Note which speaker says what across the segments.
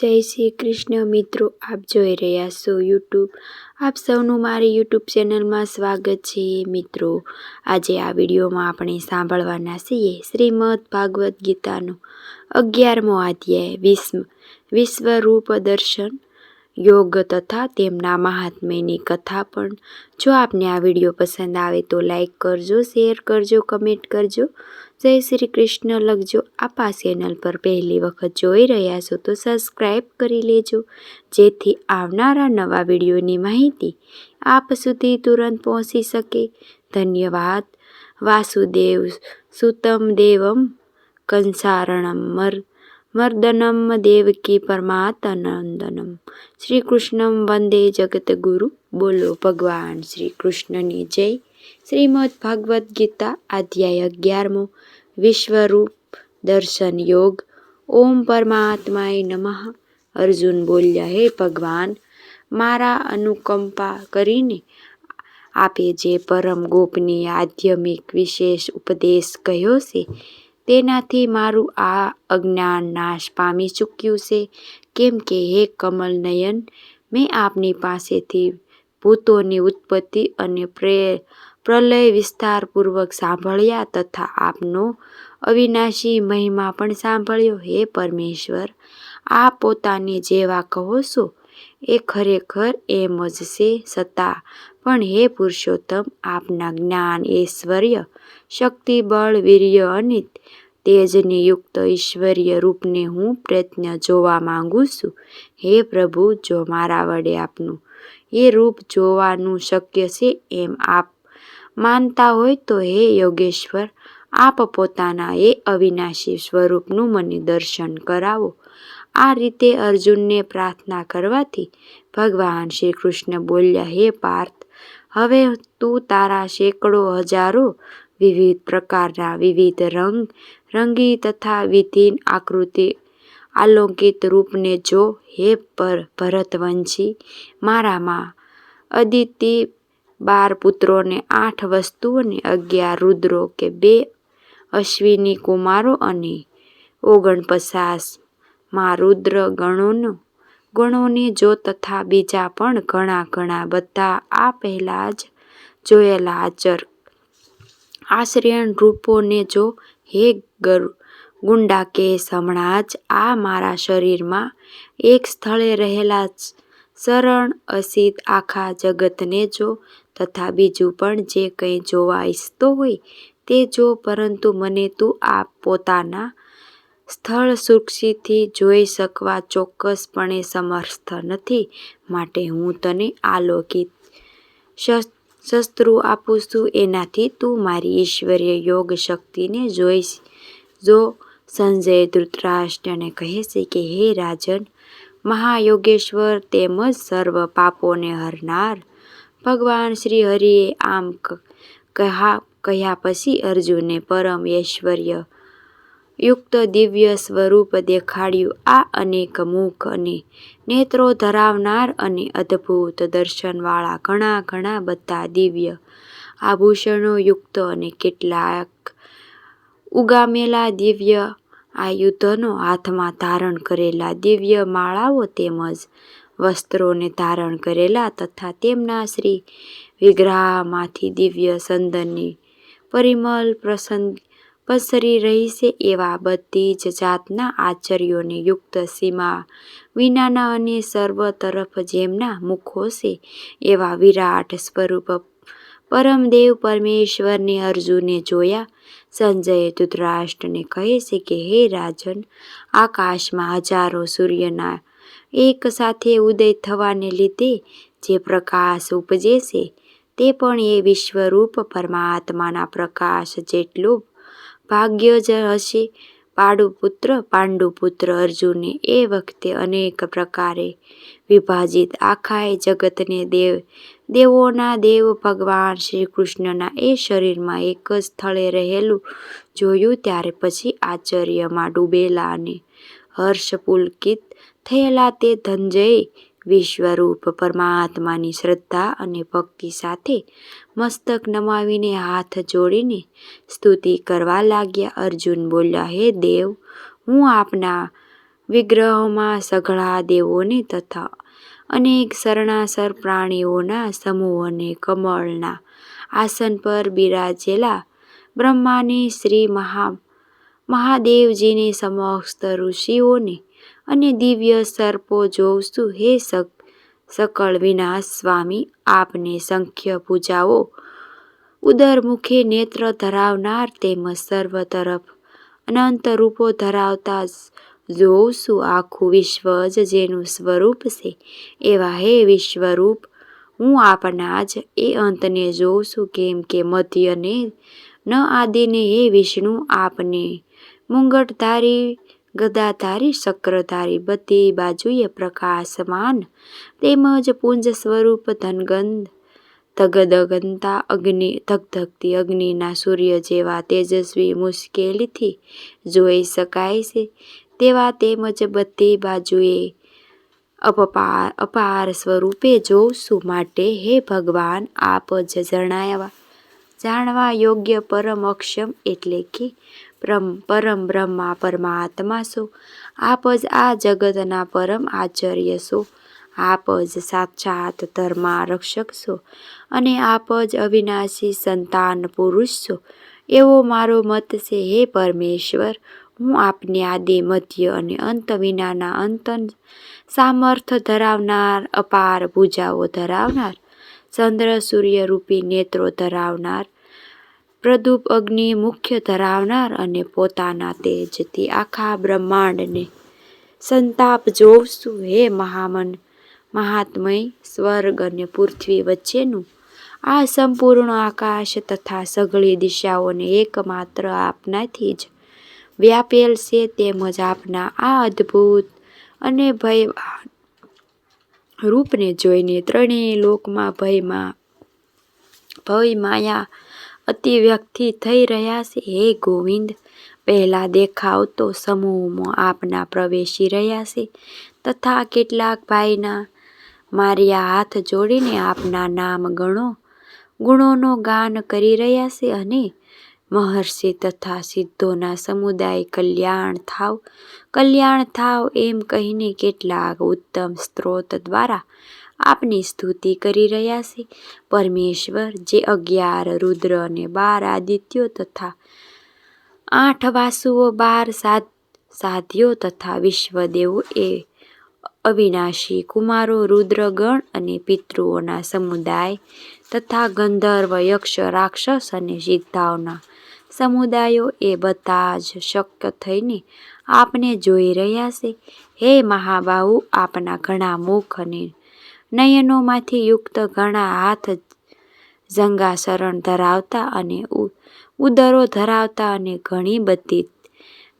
Speaker 1: જય શ્રી કૃષ્ણ મિત્રો, આપ જોઈ રહ્યા છો યુટ્યુબ આપ સૌનું મારી યુટ્યુબ ચેનલમાં સ્વાગત છે મિત્રો. આજે આ વિડીયોમાં આપણે સાંભળવાના છીએ શ્રીમદ ભાગવદ્ ગીતાનો અગિયારમો અધ્યાય વિશ્વ વિશ્વરૂપ દર્શન, યોગ તથા તેમના મહાત્મ્યની કથા પણ. જો આપને આ વીડિયો પસંદ આવે તો લાઈક કરજો, શેર કરજો, કમેન્ટ કરજો. જય શ્રી કૃષ્ણ. લખજો આપ આ ચેનલ પર પહેલી વખત જોઈ રહ્યા છો તો સબસ્ક્રાઈબ કરી લેજો. જેથી આવનારા નવા વિડીયોની માહિતી આપ સુધી તુરંત પહોંચી શકે. ધન્યવાદ. વાસુદેવ સુતમ દેવમ કંસારણમ મર, મર્દનમ દેવકી પરમાતનંદનમ શ્રી કૃષ્ણમ વંદે જગતગુરુ બોલો ભગવાન શ્રી કૃષ્ણની જય. શ્રીમદ ભાગવદ્ ગીતા અધ્યાય અગિયારમો વિશ્વરૂપ દર્શન યોગ ઓમ પરમાત્માય નમઃ અર્જુન બોલ્યા હે ભગવાન મારા અનુકંપા કરીને આપે જે પરમ ગોપનીય આધ્યમિક વિશેષ ઉપદેશ કહ્યો છે તેનાથી મારું આ અજ્ઞાન નાશ પામી ચૂક્યું છે કેમ કે હે કમલ નયન મેં આપની પાસેથી ભૂતોની ઉત્પત્તિ અને પ્રે પ્રલય વિસ્તારપૂર્વક સાંભળ્યા તથા આપનો અવિનાશી મહિમા પણ સાંભળ્યો. હે પરમેશ્વર આ પોતાને જેવા કહો છો, એ ખરેખર એમ જ છે છતાં પણ હે પુરુષોત્તમ, આપના જ્ઞાન ઐશ્વર્ય, શક્તિ, બળ, વીર્ય અને તેજની યુક્ત ઈશ્વરીય રૂપને હું પ્રયત્ન જોવા માંગુ છું. હે પ્રભુ, જો મારા વડે આપનું એ રૂપ જોવાનું શક્ય છે, એમ આપ માનતા હોય તો હે યોગેશ્વર, આપ પોતાના એ અવિનાશી સ્વરૂપનું મને દર્શન કરાવો. આ રીતે અર્જુનને પ્રાર્થના કરવાથી ભગવાન શ્રી કૃષ્ણ બોલ્યા, હે પાર્થ, હવે તું તારા સેંકડો હજારો વિવિધ પ્રકારના વિવિધ રંગ, રંગી તથા વિધિન આકૃતિ આલોકિત રૂપને જો, હે પર ભરતવંશી, મારામાં અદિતિ બાર પુત્રોને આઠ વસ્તુઓને અગિયાર રુદ્રો કે બે અશ્વિની કુમારો અને ઓગણપચાસમાં રુદ્ર ગણોનો. ગણોને જો તથા બીજા પણ ઘણા ઘણા બધા આ પહેલાં જ જોયેલા આચર. આશ્રયણ રૂપોને જો હે ગરુ, ગુંડા કેસ હમણાં જ આ મારા શરીરમાં એક સ્થળે રહેલા શરણ અસિત આખા જગતને જો તથા બીજું પણ જે કંઈ જોવા ઈચ્છતો હોય તે જો, પરંતુ મને તું આ પોતાના સ્થળ સુરક્ષિતથી જોઈ શકવા ચોક્કસપણે સમર્થ નથી, માટે હું તને આલોકિત શસ્ત્રુ આપું છું. એનાથી તું મારી ઈશ્વરીય યોગ શક્તિને જોઈશ. જો સંજય ધૃતરાષ્ટ્રને કહે છે કે, હે રાજન, મહાયોગેશ્વર તેમજ સર્વ પાપોને હરનાર ભગવાન શ્રી હરિએ આમ કહા કહ્યા પછી અર્જુને પરમ ઐશ્વર્ય યુક્ત દિવ્ય સ્વરૂપ દેખાડ્યું. આ અનેક મુખ અને નેત્રો ધરાવનાર અને અદ્ભુત દર્શનવાળા ઘણા ઘણા બધા દિવ્ય આભૂષણો યુક્ત અને કેટલાક ઉગામેલા દિવ્ય આયુધનો હાથમાં ધારણ કરેલા દિવ્ય માળાઓ તેમજ વસ્ત્રોને ધારણ કરેલા તથા તેમના શ્રી વિગ્રહમાંથી દિવ્ય સંદનની પરિમલ પ્રસન્ન પસરી રહી છે એવા બધી જ જાતના આચર્યોને યુક્ત સીમા વિનાના અને સર્વ તરફ જેમના મુખો છે એવા વિરાટ સ્વરૂપ પરમદેવ પરમેશ્વરને અર્જુને જોયા. સંજય ધૃતરાષ્ટ્રને કહે છે કે, હે રાજન, આકાશમાં હજારો સૂર્યના એક સાથે ઉદય થવાને લીધે જે પ્રકાશ ઉપજે છે તે પણ એ વિશ્વરૂપ પરમાત્માના પ્રકાશ જેટલું ભાગ્ય જ હશે. પાડુપુત્ર, પાંડુપુત્ર અર્જુને એ વખતે અનેક પ્રકારે વિભાજિત આખાય જગતને દેવ, દેવોના દેવ ભગવાન શ્રી કૃષ્ણના એ શરીરમાં એક જ સ્થળે રહેલું જોયું ત્યારે પછી આશ્ચર્યમાં ડૂબેલા અને હર્ષપુલકિત થયેલા તે ધનંજય વિશ્વરૂપ પરમાત્માની શ્રદ્ધા અને ભક્તિ સાથે મસ્તક નમાવીને હાથ જોડીને સ્તુતિ કરવા લાગ્યા. અર્જુન બોલ્યા, હે દેવ, હું આપના વિગ્રહોમાં સઘળા દેવોને તથા અનેક શરણાસર પ્રાણીઓના સમૂહને કમળના આસન પર બિરાજેલા બ્રહ્માને શ્રી મહા, મહાદેવજીની સમક્ષ ઋષિઓને અને દિવ્ય સર્પો જોઉં હે સક, સકળ વિનાશ સ્વામી, આપને સંખ્ય પૂજાઓ ઉદરમુખે નેત્ર ધરાવનાર તેમજ સર્વ તરફ અનંત રૂપો ધરાવતા જોઉં આખું વિશ્વ જ જેનું સ્વરૂપ છે. એવા હે વિશ્વરૂપ, હું આપના જ એ અંતને જોઉં કેમ કે મધ્યને ન આદિને હે વિષ્ણુ આપને. મુંગટધારી ગદાધારી ચક્રધારી બધી બાજુએ પ્રકાશમાન. તેમજ પુંજ સ્વરૂપ ધનગંધ ધગધગનતા અગ્નિ, ધગધગતી અગ્નિના સૂર્ય જેવા તેજસ્વી મુશ્કેલીથી જોઈ શકાય છે. તેવા તેમજ બધી બાજુએ અપપાર, અપાર સ્વરૂપે જોશું માટે હે ભગવાન, આપ જ જણાવ્યા. જાણવા યોગ્ય પરમ અક્ષમ એટલે કે પરમ પરમ બ્રહ્મા, પરમાત્મા છો આપ જ આ જગતના પરમ આચાર્ય છો આપ જ સાક્ષાત ધર્મા રક્ષક છો અને આપ જ અવિનાશી સંતાન પુરુષ છો એવો મારો મત છે, હે પરમેશ્વર! હું આપને આદિ, મધ્ય અને અંત વિનાના અંત સામર્થ ધરાવનાર, અપાર ભૂજાઓ ધરાવનાર, ચંદ્ર સૂર્ય રૂપી નેત્રો ધરાવનાર પ્રદૂપ અગ્નિ મુખ્ય ધરાવનાર અને પોતાના તેજથી આખા બ્રહ્માંડને સંતાપ જોવશું. હે મહામન, મહાત્મય, સ્વર્ગ અને પૃથ્વી વચ્ચેનું આ સંપૂર્ણ આકાશ તથા સઘળી દિશાઓને એકમાત્ર આપનાથી જ વ્યાપેલ છે તેમજ આપના આ અદ્ભુત અને ભય રૂપને જોઈને ત્રણેય લોકમાં ભયમાં ભય માયા અતિવ્યક્તિ થઈ રહ્યા છે. હે ગોવિંદ, પહેલા દેખાવ તો સમૂહમાં આપના પ્રવેશી રહ્યા છે. તથા કેટલાક ભાઈના માર્યા હાથ જોડીને આપના નામ ગણો. ગુણોનો ગાન કરી રહ્યા છે અને મહર્ષિ તથા સિદ્ધોના સમુદાય કલ્યાણ થાવ. કલ્યાણ થાવ એમ કહીને કેટલાક ઉત્તમ સ્ત્રોત દ્વારા આપની સ્તુતિ કરી રહ્યા છે. પરમેશ્વર જે અગિયાર રુદ્ર અને બાર આદિત્યો તથા આઠ વાસુઓ, બાર સાધ સાધ્યો તથા વિશ્વદેવો એ અવિનાશી કુમારો, રુદ્રગણ અને પિતૃઓના સમુદાય તથા ગંધર્વ, યક્ષ, રાક્ષસ અને સિદ્ધાઓના સમુદાયો એ બધા જ શક્ય થઈને આપને જોઈ રહ્યા છે. હે મહાબાહુ, આપના ઘણા મુખ અને નયનોમાંથી યુક્ત ઘણા હાથ જંગાસરણ ધરાવતા અને ઉદરો ધરાવતા અને ઘણી બધી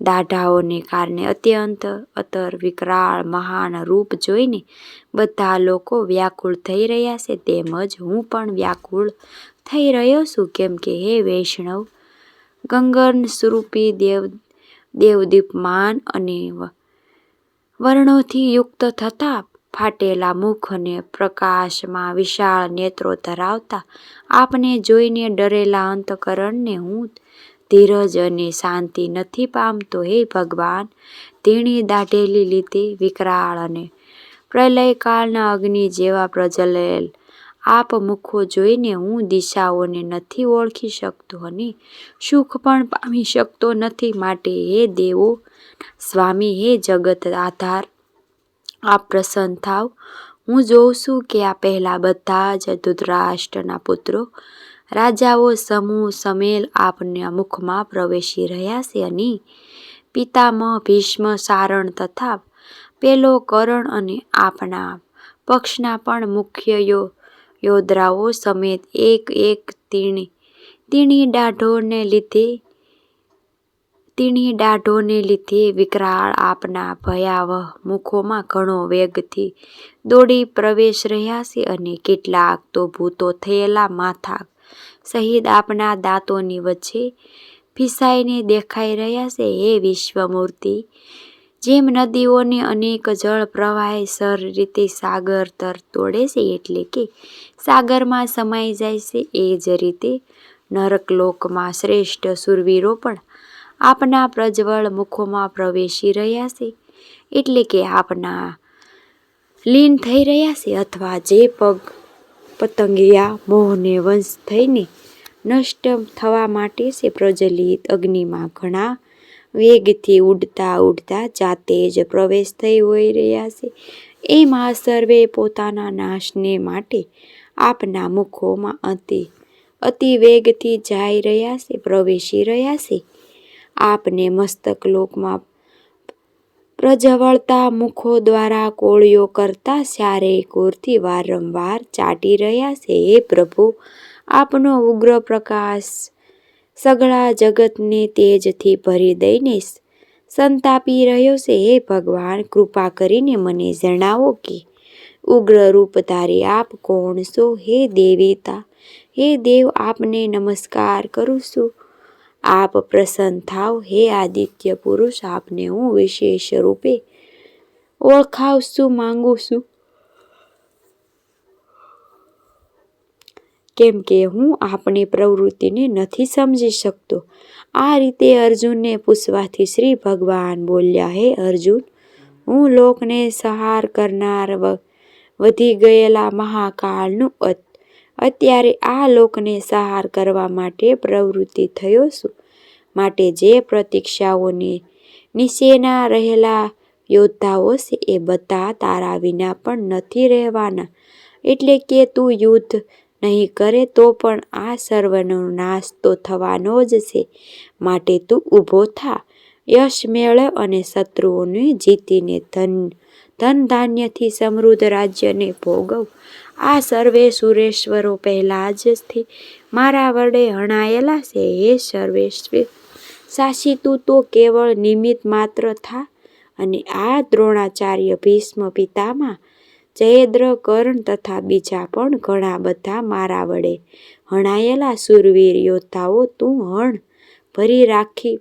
Speaker 1: દાઢાઓને કારણે અત્યંત અતર, વિકરાળ, મહાન રૂપ જોઈને બધા લોકો વ્યાકુળ થઈ રહ્યા છે. તેમજ હું પણ વ્યાકુળ થઈ રહ્યો છું. કેમ કે હે વૈષ્ણવ ગંગન સ્વરૂપી દેવ, દેવદીપમાન અને વર્ણોથી યુક્ત થતા ફાટેલા મુખ અને પ્રકાશમાં વિશાળ નેત્રો ધરાવતા આપને જોઈને ડરેલા અંતકરણને હું ધીરજ અને શાંતિ નથી પામતો, હે ભગવાન! તેણી દાઢેલી લીધે વિકરાળ અને પ્રલયકાળના અગ્નિ જેવા પ્રજલેલ આપ મુખો જોઈને હું દિશાઓને નથી ઓળખી શકતો અને સુખ પણ પામી શકતો નથી. માટે, હે દેવો, સ્વામી, હે જગત, આધાર આપ પ્રસન્ન થાવ. હું જોઉં છું કે આ પહેલાં બધા જ ધૃતરાષ્ટ્રના પુત્રો, રાજાઓ સમૂહ સમેલ આપના મુખમાં પ્રવેશી રહ્યા છે અને પિતામહ ભીષ્મ સારણ તથા પેલો કરણ અને આપના પક્ષના પણ મુખ્ય યોદ્ધાઓ સમેત એક એક તીણી તીણી દાઢોને લીધે તીણી દાઢોને લીધે વિકરાળ આપના ભયાવહ મુખોમાં ઘણો વેગથી દોડી પ્રવેશ રહ્યા છે અને કેટલાક તો ભૂતો થયેલા માથા સહિત આપના દાંતોની વચ્ચે ફિસાઈને દેખાઈ રહ્યા છે. હે વિશ્વમૂર્તિ, જેમ નદીઓને અનેક જળ પ્રવાહે સર રીતે સાગર તર તોડે છે એટલે કે સાગરમાં સમાઈ જાય છે, એ જ રીતે નરકલોકમાં શ્રેષ્ઠ સુરવીરો પણ આપના પ્રજ્વળ મુખોમાં પ્રવેશી રહ્યા છે. એટલે કે આપના લીન થઈ રહ્યા છે અથવા જે પગ પતંગિયા મોહને વંશ થઈને નષ્ટ થવા માટે છે પ્રજ્વલિત અગ્નિમાં ઘણા વેગથી ઉડતા ઉડતા જાતે જ પ્રવેશ થઈ હોઈ રહ્યા છે. એમ સર્વે પોતાના નાશને માટે આપના મુખોમાં અતિ અતિ વેગથી જઈ રહ્યા છે, પ્રવેશી રહ્યા છે. આપને મસ્તક લોકમાં પ્રજ્વળતા મુખો દ્વારા કોળીઓ કરતા સારે કોરથી વારંવાર ચાટી રહ્યા છે. હે પ્રભુ, આપનો ઉગ્ર પ્રકાશ સગળા જગતને તેજથી ભરી દઈને સંતાપી રહ્યો છે. હે ભગવાન, કૃપા કરીને મને જણાવો કે ઉગ્ર રૂપધારી આપ કોણ છો? હે દેવીતા, હે દેવ, આપને નમસ્કાર કરું છું. આપ પ્રસન્ન થાવ. હે આદિત્ય પુરુષ, આપને હું વિશેષ રૂપે ઓળખાવશું માંગુ છું કેમ કે હું આપણી પ્રવૃત્તિને નથી સમજી શકતો. આ રીતે અર્જુનને પૂછવાથી શ્રી ભગવાન બોલ્યા, હે અર્જુન, હું લોકને સહાર કરનાર વધી ગયેલા મહાકાળનું અત્યારે આ લોકને સહાર કરવા માટે પ્રવૃત્તિ થયો છું. માટે જે પ્રતીક્ષાઓની નીચેના રહેલા યોદ્ધાઓ છે એ બધા તારા વિના પણ નથી રહેવાના. એટલે કે તું યુદ્ધ નહીં કરે તો પણ આ સર્વનો નાશ તો થવાનો જ છે. માટે તું ઊભો થા. યશ મેળે અને શત્રુઓને જીતીને ધન ધન ધાન્યથી સમૃદ્ધ રાજ્યને ભોગવ. આ સર્વે સુરેશ્વરો પહેલાં જથી મારા વડે હણાયેલા છે, હે સર્વેશ્વર. સાસી તું તો કેવળ નિમિત્ત માત્ર થા અને આ દ્રોણાચાર્ય ભીષ્મ પિતામાં જયેદ્ર કર્ણ તથા બીજા પણ ઘણા બધા મારા વડે હણાયેલા સુરવીર યોદ્ધાઓ તું હણ ભરી રાખી.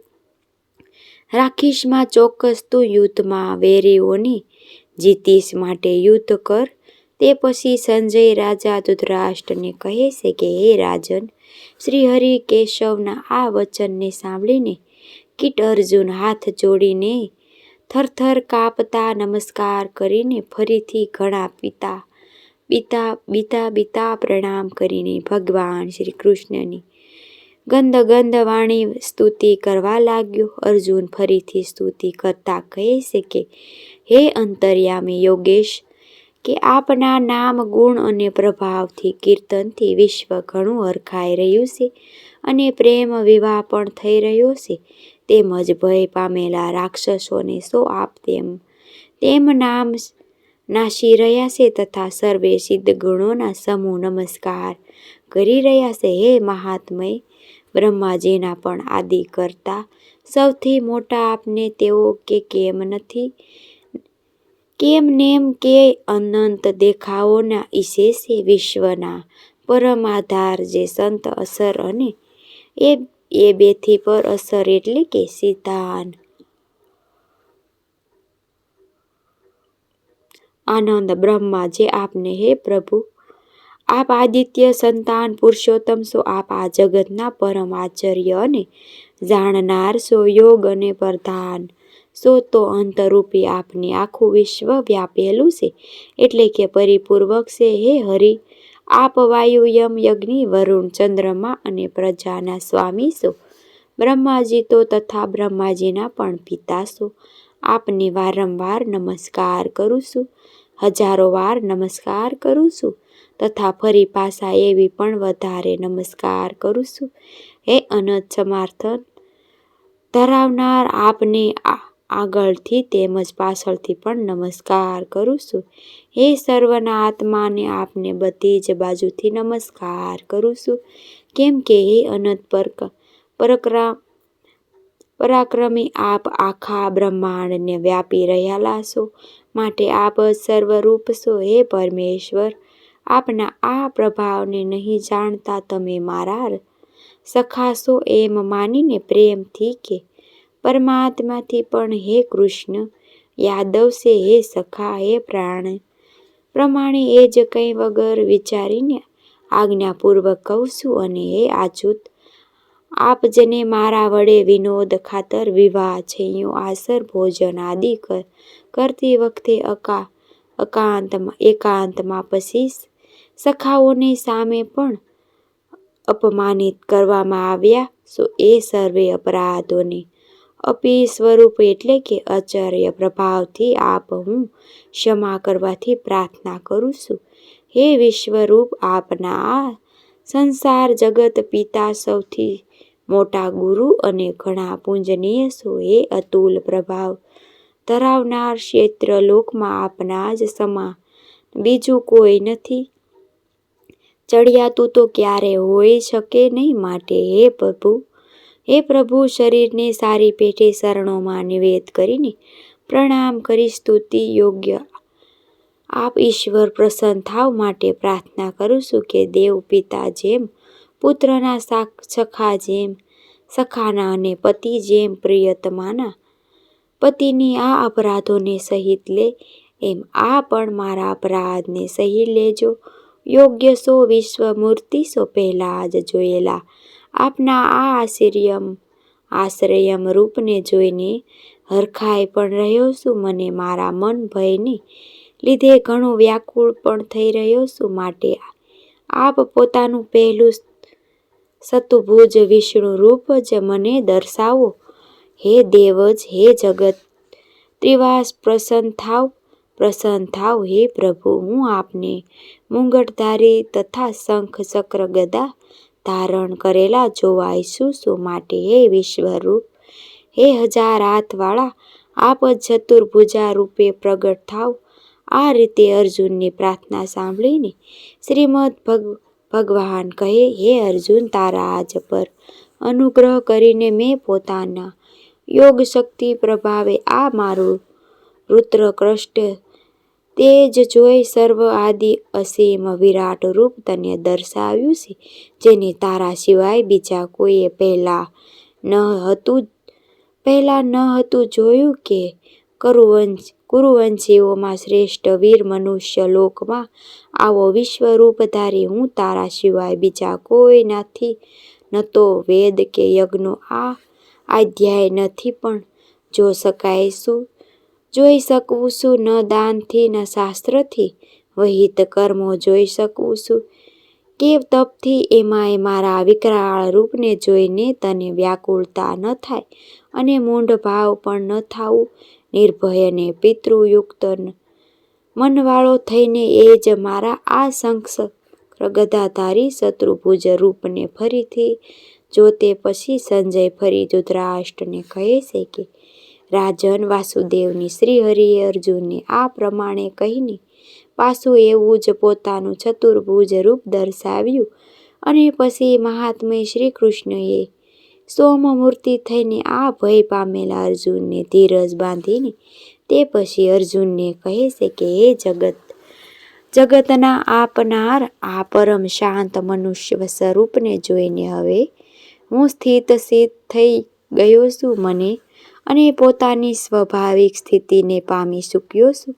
Speaker 1: રાખીશમાં ચોક્કસ તું યુદ્ધમાં વેરીઓની જીતીશ માટે યુદ્ધ કર તે પછી સંજય રાજા ધૃતરાષ્ટ્રને કહે છે કે, હે રાજન શ્રી હરિ કેશવના આ વચનને સાંભળીને કીટ અર્જુન હાથ જોડીને થરથર કાપતા નમસ્કાર કરીને ફરીથી ઘણા પિતા બીતા બીતા બીતા પ્રણામ કરીને ભગવાન શ્રી કૃષ્ણની ગંધ ગંધ વાણી સ્તુતિ કરવા લાગ્યો. અર્જુન ફરીથી સ્તુતિ કરતા કહે છે કે, હે અંતર્યામી યોગેશ કે આપના નામ, ગુણ અને પ્રભાવથી કીર્તનથી વિશ્વ ઘણું હરખાઈ રહ્યું છે અને પ્રેમ વિવાહ પણ થઈ રહ્યો છે. તેમજ ભય પામેલા રાક્ષસોને સો આપ તેમ તેમ નામ નાશી રહ્યા છે તથા સર્વે સિદ્ધ ગુણોના સમૂહ નમસ્કાર કરી રહ્યા છે. હે મહાત્મય, બ્રહ્માજીના પણ આદિ કરતા સૌથી મોટા આપને તેઓ કે કેમ નથી? કેમ નેમ કે અનંત દેખાવોના ઈશે છે વિશ્વના પરમ આધાર જે સંત અસર અને એ એ બેથી પર અસર એટલે કે સિદ્ધાન આનંદ બ્રહ્મા જે આપને હે પ્રભુ, આપ આદિત્ય સંતાન પુરુષોત્તમ સો આપ આ જગતના પરમ આચાર્ય અને જાણનાર સો યોગ અને પ્રધાન. સો તો અંતરૂપી આપને આખું વિશ્વ વ્યાપેલું છે. એટલે કે પરિપૂર્વક છે હે હરિ, આપ વાયુ યમ યજ્ઞ, વરુણ ચંદ્રમા અને પ્રજાના સ્વામી છો. બ્રહ્માજી તો તથા બ્રહ્માજીના પણ પિતા છો. આપને વારંવાર નમસ્કાર કરું છું. હજારો વાર નમસ્કાર કરું છું. તથા ફરી પાછા એવી પણ વધારે નમસ્કાર કરું છું. હે અનંત સમર્થન, ધરાવનાર આપને આગળથી તેમજ પાછળથી પણ નમસ્કાર કરું છું. હે સર્વના આત્માને આપને બધી જ બાજુથી નમસ્કાર કરું છું. કેમ કે હે અનંત પરક્રમ, પરાક્રમી આપ આખા બ્રહ્માંડને વ્યાપી રહેલા છો. માટે આપ સર્વરૂપ છો, હે પરમેશ્વર. આપના આ પ્રભાવને નહીં જાણતા તમે મારા સખાશો એમ માનીને પ્રેમથી કે પરમાત્માથી પણ હે કૃષ્ણ યાદવ છે હે સખા, હે પ્રાણ. પ્રમાણે એ જ કંઈ વગર વિચારીને આજ્ઞાપૂર્વક કહું છું અને હે આચુત આપ જેને મારા વડે વિનોદ ખાતર વિવાહ છૈયો આસર ભોજન આદિ કરતી વખતે અકા અકાંતમાં એકાંતમાં પછી સખાઓની સામે પણ અપમાનિત કરવામાં આવ્યા, સો એ સર્વે અપરાધોને અપી સ્વરૂપ એટલે કે અચર્ય પ્રભાવથી આપ હું ક્ષમા કરવાથી પ્રાર્થના કરું છું. હે વિશ્વરૂપ, આપના આ સંસાર જગત પિતા સૌથી મોટા ગુરુ અને ઘણા પૂજનીય છો. હે અતુલ પ્રભાવ, ધરાવનાર ક્ષેત્ર લોકમાં આપના જ સમા બીજું કોઈ નથી. ચડિયાતું તો ક્યારે હોઈ શકે નહીં માટે. હે પ્રભુ હે પ્રભુ શરીરને સારી પેઠે શરણોમાં નિવેદ કરીને પ્રણામ કરી સ્તુતિ યોગ્ય. આપ ઈશ્વર પ્રસન્ન થાવ માટે પ્રાર્થના કરું છું કે દેવ પિતા જેમ, પુત્રના સખા જેમ, સખાના અને પતિ જેમ પ્રિયતમાના પતિની આ અપરાધોને સહિત લે, એમ આ પણ મારા અપરાધને સહી લેજો. યોગ્ય સો વિશ્વ મૂર્તિ સો પહેલાં જ જોયેલા આપના આ આશ્ચર્યમ, આશ્રયમ રૂપને જોઈને હરખાઈ પણ રહ્યો છું મને મારા મન ભયને લીધે ઘણું વ્યાકુળ પણ થઈ રહ્યો છું માટે આપ પોતાનું પહેલું સતુભુજ વિષ્ણુ રૂપ જ મને દર્શાવો. હે દેવજ, હે જગત, ત્રિવાસ પ્રસન્ન થાવ પ્રસન્ન થાવ હે પ્રભુ, હું આપને મુંગટધારી તથા શંખ, ચક્ર, ગદા ધારણ કરેલા જોવાય ઈચ્છું માટે હે વિશ્વરૂપ? હે હજાર હાથવાળા આપ ચતુર્ભુજા રૂપે પ્રગટ થાવ. આ રીતે અર્જુનની પ્રાર્થના સાંભળીને શ્રીમદ ભગ, ભગવાન કહે, હે અર્જુન, તારા આજ પર અનુગ્રહ કરીને મેં પોતાના યોગ શક્તિ પ્રભાવે આ મારું રુદ્ર કૃષ્ટ તેજ જોઈ સર્વ આદિ અસીમ વિરાટ રૂપ તને દર્શાવ્યું છે, જેને તારા સિવાય બીજા કોઈએ પહેલા ન હતું પહેલા ન હતું જોયું કે કરુવંશ કુરુવંશીઓમાં શ્રેષ્ઠ વીર મનુષ્ય લોકમાં આવો વિશ્વરૂપધારી હું તારા સિવાય બીજા કોઈ નથી. ન તો વેદ કે યજ્ઞો આ અધ્યાય નથી પણ જો શકાય શું જોઈ શકું છું, ન દાનથી, ન શાસ્ત્રથી. વહિત કર્મો જોઈ શકું છું. કે તપથી એમાંય મારા વિકરાળ રૂપને જોઈને તને વ્યાકુળતા ન થાય અને મૂંઢ ભાવ પણ ન થાવું નિર્ભય અને પિતૃયુક્ત મનવાળો થઈને એ જ મારા આ શંખ ગદાધારી શત્રુભુજ રૂપને ફરીથી. જોતે પછી સંજય ફરી ધૃતરાષ્ટ્રને કહે છે કે રાજન વાસુદેવની શ્રી હરિએ અર્જુનને આ પ્રમાણે કહીને પાછું એવું જ પોતાનું ચતુર્ભુજ રૂપ દર્શાવ્યું અને પછી મહાત્મય શ્રી કૃષ્ણએ સોમમૂર્તિ થઈને આ ભય પામેલા અર્જુનને ધીરજ બાંધીને તે પછી અર્જુનને કહે છે કે, હે જગત, જગતના આપનાર આ પરમ શાંત મનુષ્ય સ્વરૂપને જોઈને હવે હું સ્થિત સિદ્ધ થઈ ગયો છું. મને અને પોતાની સ્વાભાવિક સ્થિતિને પામી ચૂક્યો છું.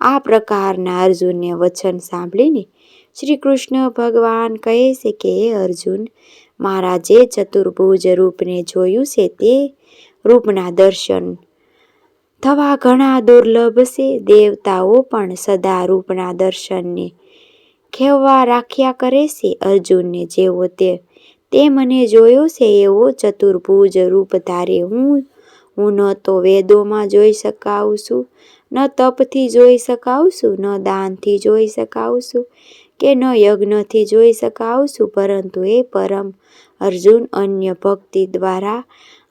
Speaker 1: આ પ્રકારના અર્જુનને વચન સાંભળીને શ્રી કૃષ્ણ ભગવાન કહે છે કે, હે અર્જુન, મારા જે ચતુર્ભુજ રૂપને જોયું છે તે રૂપના દર્શન થવા ઘણા દુર્લભ છે. દેવતાઓ પણ સદા રૂપના દર્શનને ખેવવા રાખ્યા કરે છે. અર્જુનને જેવો તે તે મને જોયો છે એવો ચતુર્ભુજ રૂપ તારે હું હું ન તો વેદોમાં જોઈ શકાવશું ન તપથી જોઈ શકાવશું ન દાનથી જોઈ શકાવશું કે ન યજ્ઞથી જોઈ શકાવશું પરંતુ એ પરમ અર્જુન અન્ય ભક્તિ દ્વારા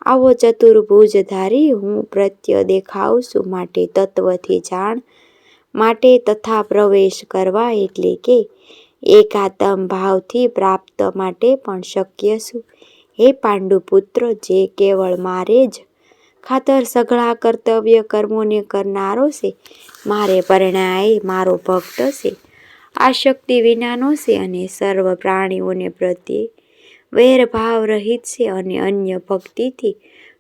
Speaker 1: આવો ચતુર્ભુજધારી હું પ્રત્ય દેખાઉં છું, માટે તત્વથી જાણ, માટે તથા પ્રવેશ કરવા એટલે કે એકાતમ ભાવથી પ્રાપ્ત માટે પણ શક્ય છું. હે પાંડુપુત્ર, જે કેવળ મારે જ ખાતર સઘળા કર્તવ્ય કર્મોને કરનારો છે. મારે પરણાય મારો ભક્ત છે. આ શક્તિ વિનાનો છે અને સર્વ પ્રાણીઓને પ્રત્યે વેરભાવ રહિત છે અને અન્ય ભક્તિથી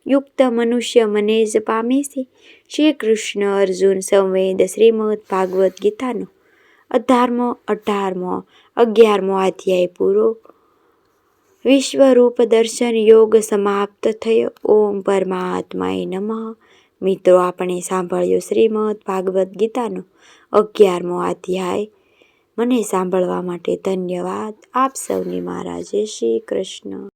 Speaker 1: યુક્ત મનુષ્ય મને જ પામે છે. શ્રી કૃષ્ણ અર્જુન સંવેદ શ્રીમદ ભાગવદ્ ગીતાનો અઢારમો અઢારમો, અગિયારમો અધ્યાય પૂરો વિશ્વરૂપ દર્શન યોગ સમાપ્ત થયો. ઓમ પરમાત્માએ નમઃ. મિત્રો, આપણે સાંભળ્યો શ્રીમદ ભાગવદ્ ગીતાનો અગિયારમો અધ્યાય. મને સાંભળવા માટે ધન્યવાદ. આપ સૌની મારા શ્રી કૃષ્ણ.